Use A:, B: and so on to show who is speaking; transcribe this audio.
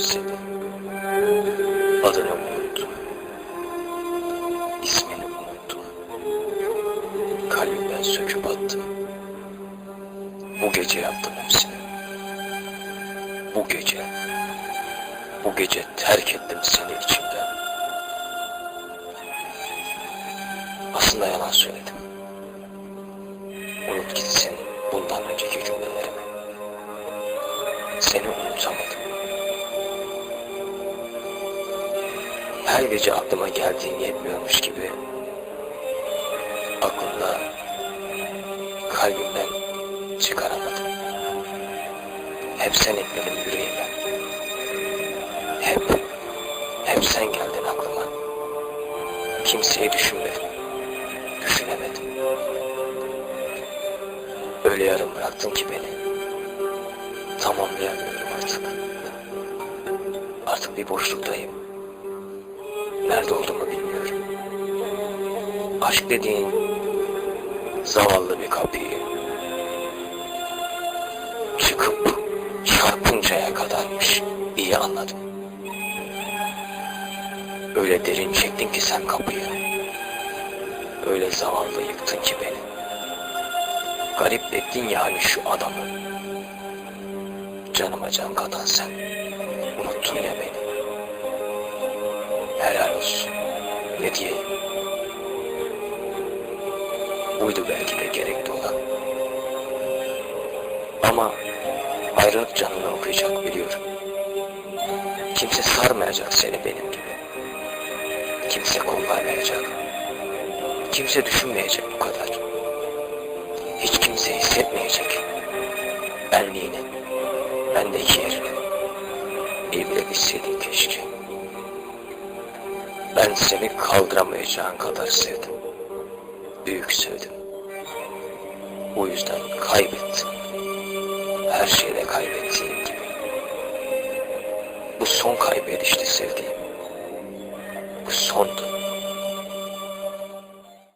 A: seni. Adını unuttum. İsmini unuttum. Kalbimden söküp attım. Bu gece yaptım hepsini. Bu gece, bu gece terk ettim seni içimden. Aslında yalan söyledim. Unut gitsin Her gece aklıma geldiğin yetmiyormuş gibi aklımda kalbimden çıkaramadım. Hep sen ekledin yüreğime. Hep, hep sen geldin aklıma. Kimseyi düşünmedim, düşünemedim. Öyle yarım bıraktın ki beni. Tamamlayamıyorum artık. Artık bir boşluktayım. Nerede olduğumu bilmiyorum. Aşk dediğin zavallı bir kapıyı çıkıp çarpıncaya kadarmış. İyi anladım. Öyle derin çektin ki sen kapıyı. Öyle zavallı yıktın ki beni. Garip ettin yani şu adamı. Canıma can katan sen. Unuttun ya beni. Helal olsun. Ne diyeyim? Buydu belki de gerekli olan. Ama ayrılık canını okuyacak biliyorum. Kimse sarmayacak seni benim gibi. Kimse kullanmayacak. Kimse düşünmeyecek bu kadar. Hiç kimse hissetmeyecek. Benliğini, bendeki yerini. Bile bilseydin keşke. Ben seni kaldıramayacağın kadar sevdim. Büyük sevdim. O yüzden kaybettim. Her şeyde kaybettiğim gibi. Bu son kaybedişti sevdiğim. Bu sondu.